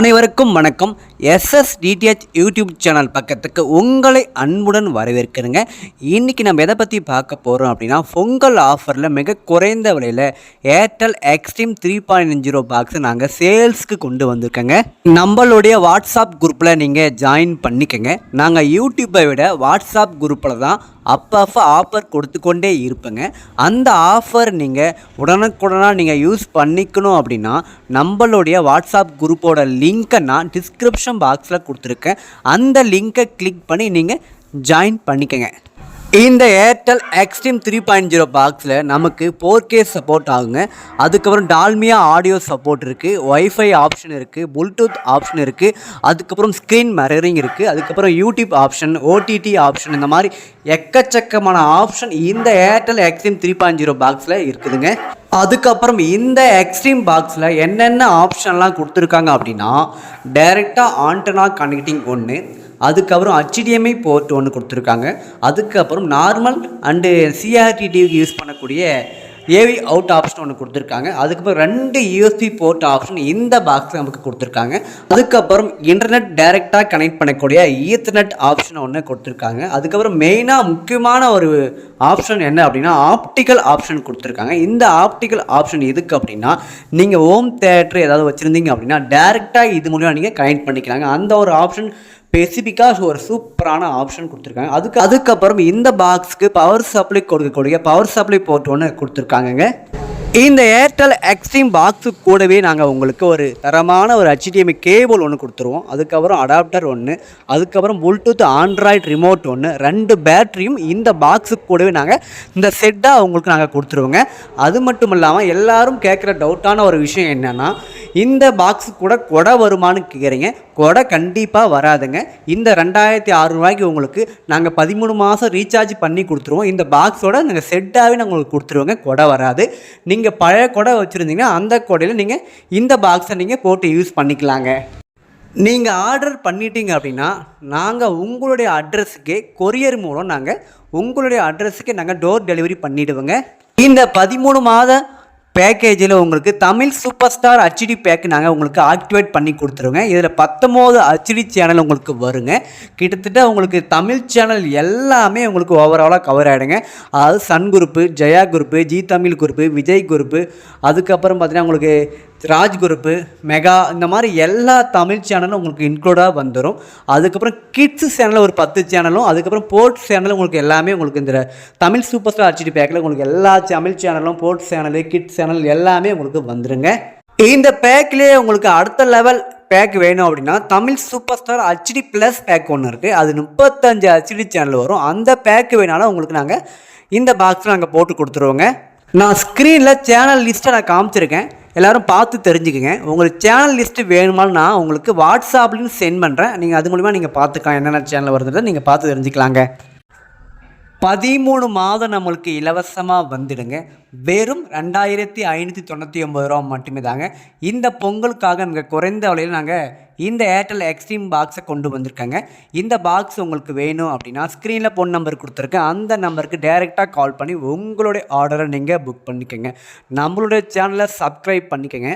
அனைவருக்கும் வணக்கம். SS DTH YouTube channel பக்கத்துக்கு உங்களை அன்புடன் வரவேற்கிறேங்க. இன்றைக்கி நம்ம எதை பற்றி பார்க்க போகிறோம் அப்படின்னா பொங்கல் ஆஃபரில் மிக குறைந்த விலையில் Airtel Xstream three point zero box நாங்கள் சேல்ஸ்க்கு கொண்டு வந்திருக்கோங்க. நம்மளுடைய வாட்ஸ்அப் குரூப்பில் நீங்கள் ஜாயின் பண்ணிக்கங்க. நாங்கள் யூடியூப்பை விட வாட்ஸ்அப் குரூப்பில் தான் அப்பப்போ ஆஃபர் கொடுத்து கொண்டே இருப்பேங்க. அந்த ஆஃபர் நீங்கள் உடனுக்குடனாக நீங்கள் யூஸ் பண்ணிக்கணும் அப்படின்னா நம்மளுடைய வாட்ஸ்அப் குரூப்போட லிங்க்கை நான் டிஸ்கிரிப்ஷன் பாக்ஸில் கொடுத்துருக்கேன். அந்த லிங்க்கை கிளிக் பண்ணி நீங்கள் ஜாயின் பண்ணிக்கங்க. இந்த Airtel Xstream three point zero பாக்ஸில் நமக்கு ஃபோர் கே சப்போர்ட் ஆகுங்க. அதுக்கப்புறம் டால்மியா ஆடியோ சப்போர்ட் இருக்குது ஒய்ஃபை ஆப்ஷன் இருக்குது ப்ளூடூத் ஆப்ஷன் இருக்குது அதுக்கப்புறம் ஸ்க்ரீன் மெரரிங் இருக்குது அதுக்கப்புறம் யூடியூப் ஆப்ஷன் ஓடிடி ஆப்ஷன் இந்த மாதிரி எக்கச்சக்கமான ஆப்ஷன் இந்த Airtel extreme three point zero பாக்ஸில் இருக்குதுங்க. அதுக்கப்புறம் இந்த எக்ஸ்ட்ரீம் பாக்ஸில் என்னென்ன ஆப்ஷன்லாம் கொடுத்துருக்காங்க அப்படின்னா டைரெக்டாக ஆண்டனா கனெக்டிங் ஒன்று அதுக்கப்புறம் ஹச்டிஎம்ஐ போர்ட் ஒன்று கொடுத்துருக்காங்க. அதுக்கப்புறம் நார்மல் அண்டு சிஆர்டிடிவிக்கு யூஸ் பண்ணக்கூடிய ஏவி அவுட் ஆப்ஷன் ஒன்று கொடுத்துருக்காங்க. அதுக்கப்புறம் ரெண்டு யூஎஸ்பி போர்ட் ஆப்ஷன் இந்த பாக்ஸ் நமக்கு கொடுத்துருக்காங்க. அதுக்கப்புறம் இன்டர்நெட் டைரெக்டாக கனெக்ட் பண்ணக்கூடிய ஈத்தர்நெட் ஆப்ஷன் ஒன்று கொடுத்துருக்காங்க. அதுக்கப்புறம் மெயினாக முக்கியமான ஒரு ஆப்ஷன் என்ன அப்படின்னா ஆப்டிக்கல் ஆப்ஷன் கொடுத்துருக்காங்க. இந்த ஆப்டிக்கல் ஆப்ஷன் எதுக்கு அப்படின்னா நீங்கள் ஹோம் தேட்டர் ஏதாவது வச்சுருந்தீங்க அப்படின்னா டேரெக்டாக இது மூலிமா நீங்கள் கனெக்ட் பண்ணிக்கலாங்க. அந்த ஒரு ஆப்ஷன் ஸ்பெசிஃபிக்காக ஒரு சூப்பரான ஆப்ஷன் கொடுத்துருக்காங்க. அதுக்கு அதுக்கப்புறம் இந்த பாக்ஸ்க்கு பவர் சப்ளை கொடுக்கக்கூடிய பவர் சப்ளை போர்ட் ஒன்று கொடுத்துருக்காங்கங்க. இந்த ஏர்டெல் எக்ஸ்ட்ரீம் பாக்ஸு கூடவே நாங்கள் உங்களுக்கு ஒரு தரமான ஒரு HDMI கேபிள் ஒன்று கொடுத்துருவோம். அதுக்கப்புறம் அடாப்டர் ஒன்று அதுக்கப்புறம் ப்ளூடூத் ஆண்ட்ராய்டு ரிமோட் ஒன்று ரெண்டு பேட்டரியும் இந்த பாக்ஸுக்கு கூடவே நாங்கள் இந்த செட்டாக உங்களுக்கு நாங்கள் கொடுத்துருவோங்க. அது மட்டும் இல்லாமல் எல்லோரும் கேட்குற டவுட்டான ஒரு விஷயம் என்னென்னா இந்த பாக்ஸு கூட கொடை வருமானு கேட்குறீங்க கொடை கண்டிப்பாக வராதுங்க. இந்த ரெண்டாயிரத்தி அறுநூறுவாய்க்கு உங்களுக்கு நாங்கள் பதிமூணு மாதம் ரீசார்ஜ் பண்ணி கொடுத்துருவோம். இந்த பாக்ஸோட நாங்கள் செட்டாகவே நாங்கள் உங்களுக்கு கொடுத்துருவோங்க. கொடை வராது. நீங்கள் நீங்கள் பழைய கொடை வச்சுருந்தீங்கன்னா அந்த கொடையில் நீங்கள் இந்த பாக்ஸை நீங்கள் போட்டு யூஸ் பண்ணிக்கலாங்க. நீங்கள் ஆர்டர் பண்ணிட்டீங்க அப்படின்னா நாங்கள் உங்களுடைய அட்ரஸுக்கே கொரியர் மூலம் நாங்கள் உங்களுடைய அட்ரஸுக்கே நாங்கள் டோர் டெலிவரி பண்ணிவிடுவோங்க இந்த பதிமூணு மாத பேக்கேஜில் உங்களுக்கு Tamil super star HD pack நாங்கள் உங்களுக்கு ஆக்டிவேட் பண்ணி கொடுத்துருவோங்க. இதில் பத்தொம்போது ஹச்டி சேனல் உங்களுக்கு வருங்க. கிட்டத்தட்ட உங்களுக்கு தமிழ் சேனல் எல்லாமே உங்களுக்கு ஓவராலாக கவர் ஆகிடுங்க அதாவது Sun group Jaya group Zee Tamil group Vijay group. அதுக்கப்புறம் பார்த்தீங்கன்னா உங்களுக்கு ராஜ் குரூப்பு மெகா இந்த மாதிரி எல்லா தமிழ் சேனலும் உங்களுக்கு இன்க்ளூடாக வந்துடும் அதுக்கப்புறம் கிட்ஸ் சேனல் ஒரு பத்து சேனலும் அதுக்கப்புறம் போர்ட்ஸ் சேனல் உங்களுக்கு எல்லாமே உங்களுக்கு இந்த தமிழ் சூப்பர் ஸ்டார் ஹச்டி பேக்கில் உங்களுக்கு எல்லா தமிழ் சேனலும் போர்ட்ஸ் சேனலு கிட்ஸ் சேனல் எல்லாமே உங்களுக்கு வந்துருங்க. இந்த பேக்லேயே உங்களுக்கு அடுத்த லெவல் பேக் வேணும் அப்படின்னா Tamil super star HD plus pack ஒன்று இருக்குது அது முப்பத்தஞ்சு ஹச்டி சேனல் வரும். அந்த பேக் வேணாலும் உங்களுக்கு நாங்கள் இந்த பாக்ஸில் நாங்கள் போட்டு கொடுத்துருவோங்க. நான் ஸ்க்ரீனில் சேனல் லிஸ்ட்டை நான் காமிச்சிருக்கேன். எல்லாரும் பார்த்து தெரிஞ்சுக்கங்க. உங்களுக்கு சேனல் லிஸ்ட்டு வேணுமான்னு நான் உங்களுக்கு வாட்ஸ்அப்லேயும் சென்ட் பண்ணுறேன் நீங்கள் அது மூலிமா நீங்கள் பார்த்துக்கலாம். என்னென்ன சேனல் வருதுன்றதை நீங்கள் பார்த்து தெரிஞ்சுக்கலாங்க. பதிமூணு மாதம் நம்மளுக்கு இலவசமாக வந்துடுங்க. வெறும் ரெண்டாயிரத்தி ஐநூற்றி தொண்ணூற்றி ஒம்பது ரூபா மட்டுமே தாங்க. இந்த பொங்கலுக்காக மிக குறைந்த விலையில் நாங்கள் இந்த ஏர்டெல் எக்ஸ்ட்ரீம் பாக்ஸை கொண்டு வந்திருக்காங்க. இந்த பாக்ஸ் உங்களுக்கு வேணும் அப்படின்னா ஸ்க்ரீனில் ஃபோன் நம்பர் கொடுத்துருக்கேன். அந்த நம்பருக்கு டைரெக்டாக கால் பண்ணி உங்களுடைய ஆர்டரை நீங்கள் புக் பண்ணிக்கோங்க. நம்மளுடைய சேனலை சப்ஸ்கிரைப் பண்ணிக்கோங்க.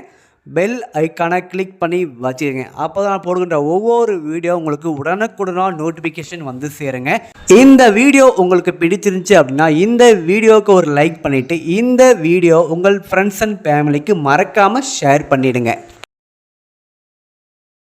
பெல் ஐக்கானை கிளிக் பண்ணி வச்சுக்கோங்க. அப்போ தான் போடுகின்ற ஒவ்வொரு வீடியோ உங்களுக்கு உடனுக்குடனாக நோட்டிஃபிகேஷன் வந்து சேருங்க. இந்த வீடியோ உங்களுக்கு பிடிச்சிருந்துச்சு அப்படின்னா இந்த வீடியோவுக்கு ஒரு லைக் பண்ணிவிட்டு இந்த வீடியோ உங்கள் ஃப்ரெண்ட்ஸ் அண்ட் ஃபேமிலிக்கு மறக்காமல் ஷேர் பண்ணிவிடுங்க